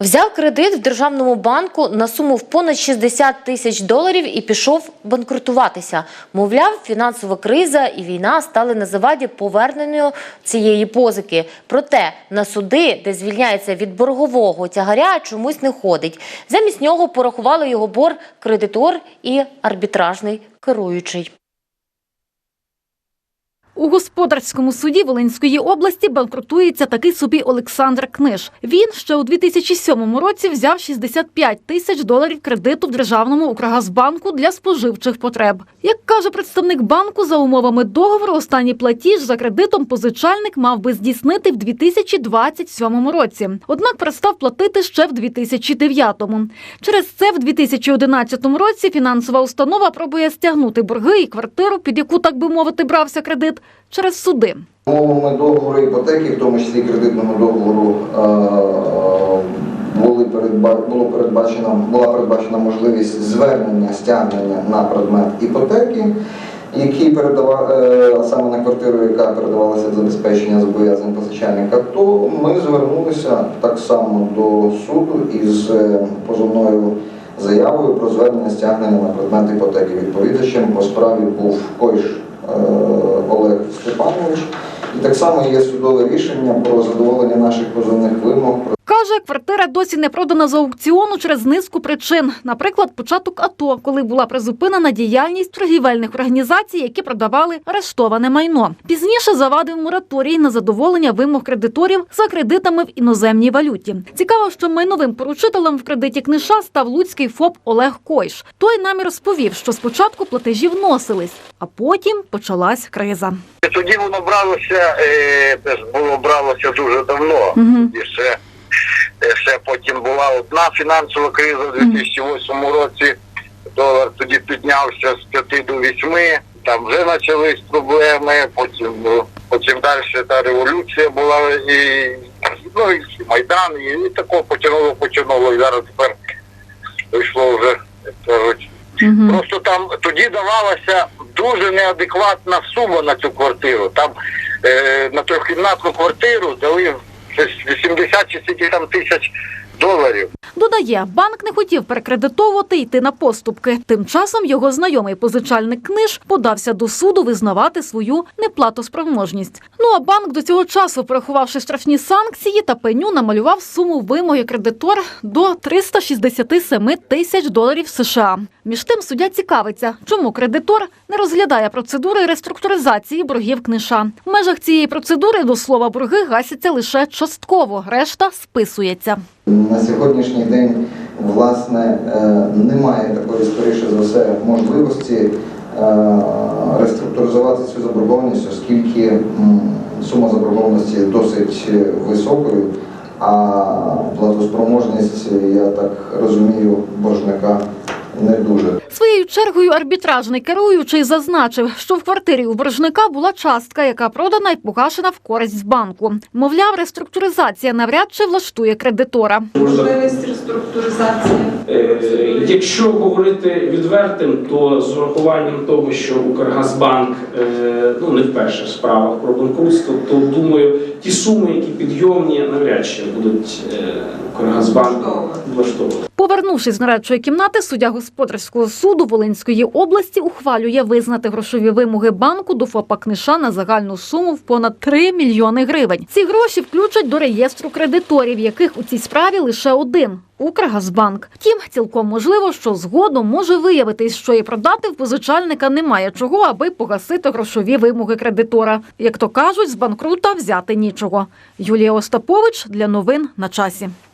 Взяв кредит в державному банку на суму в понад 60 тисяч доларів і пішов банкрутуватися. Мовляв, фінансова криза і війна стали на заваді поверненню цієї позики. Проте на суди, де звільняється від боргового тягаря, чомусь не ходить. Замість нього порахували його борг кредитор і арбітражний керуючий. У господарському суді Волинської області банкрутується такий собі Олександр Книж. Він ще у 2007 році взяв 65 тисяч доларів кредиту в державному Укргазбанку для споживчих потреб. Як каже представник банку, за умовами договору останній платіж за кредитом позичальник мав би здійснити в 2027 році. Однак перестав платити ще в 2009-му. Через це в 2011 році фінансова установа пробує стягнути борги і квартиру, під яку, так би мовити, брався кредит, через суди. Умовами договору іпотеки, в тому числі кредитному договору, е, були було передбачено, була передбачена можливість звернення стягнення на предмет іпотеки, який передава, е, саме на квартиру, яка передавалася в забезпечення зобов'язань позичальника, то ми звернулися так само до суду із е, позовною заявою про звернення стягнення на предмет іпотеки. Відповідачем по справі був Койш Олег Степанович. І так само є судове рішення про задоволення наших позовних вимог. Каже, квартира досі не продана з аукціону через низку причин. Наприклад, початок АТО, коли була призупинена діяльність торгівельних організацій, які продавали арештоване майно. Пізніше завадив мораторій на задоволення вимог кредиторів за кредитами в іноземній валюті. Цікаво, що майновим поручителем в кредиті книша став луцький ФОП Олег Койш. Той нам розповів, що спочатку платежі вносились, а потім почалась криза. Тоді воно бралося, це ж було бралося дуже давно. Мгм. І ще, е, ще потім була одна фінансова криза у 2008 році. Долар тоді піднявся з 5 до 8, там вже почались проблеми, потім, ну, потім далі та революція була і, ну, і Майдан, і, і тако потягнуло, потягнуло, і зараз тепер вийшло вже, як кажуть, Просто там тоді давалася дуже неадекватна сума на цю квартиру. Там е, на трьохкімнатну квартиру дали щось 80 чи там тисяч доларів. Додає, банк не хотів перекредитовувати йти на поступки. Тим часом його знайомий позичальник книж подався до суду визнавати свою неплатоспроможність. Ну а банк до цього часу, порахувавши штрафні санкції та пеню, намалював суму вимоги кредитор до 367 тисяч доларів США. Між тим суддя цікавиться, чому кредитор не розглядає процедури реструктуризації боргів книша. В межах цієї процедури до слова борги гасяться лише частково, решта списується. На сьогоднішній день власне е, немає такої, скоріше за все, можливості е, реструктуризувати цю заборгованість, оскільки сума заборгованості досить високою, а платоспроможність, я так розумію, боржника не дуже. Своєю чергою арбітражний керуючий зазначив, що в квартирі у боржника була частка, яка продана і погашена в користь банку. Мовляв, реструктуризація навряд чи влаштує кредитора. можливість реструктуризації. Е, Якщо говорити відвертим, то з урахуванням того, що Укргазбанк е, ну не вперше в справах про банкрутство, то думаю, ті суми, які підйомні, навряд чи будуть Коргазбанк Укргазбанк влаштовувати. Повернувшись з нарадчої кімнати, суддя господарського суду Волинської області ухвалює визнати грошові вимоги банку до ФОПа Книша на загальну суму в понад 3 мільйони гривень. Ці гроші включать до реєстру кредиторів, яких у цій справі лише один. Укргазбанк. Втім, цілком можливо, що згодом може виявитись, що і продати в позичальника немає чого, аби погасити грошові вимоги кредитора. Як то кажуть, з банкрута взяти нічого. Юлія Остапович для новин на часі.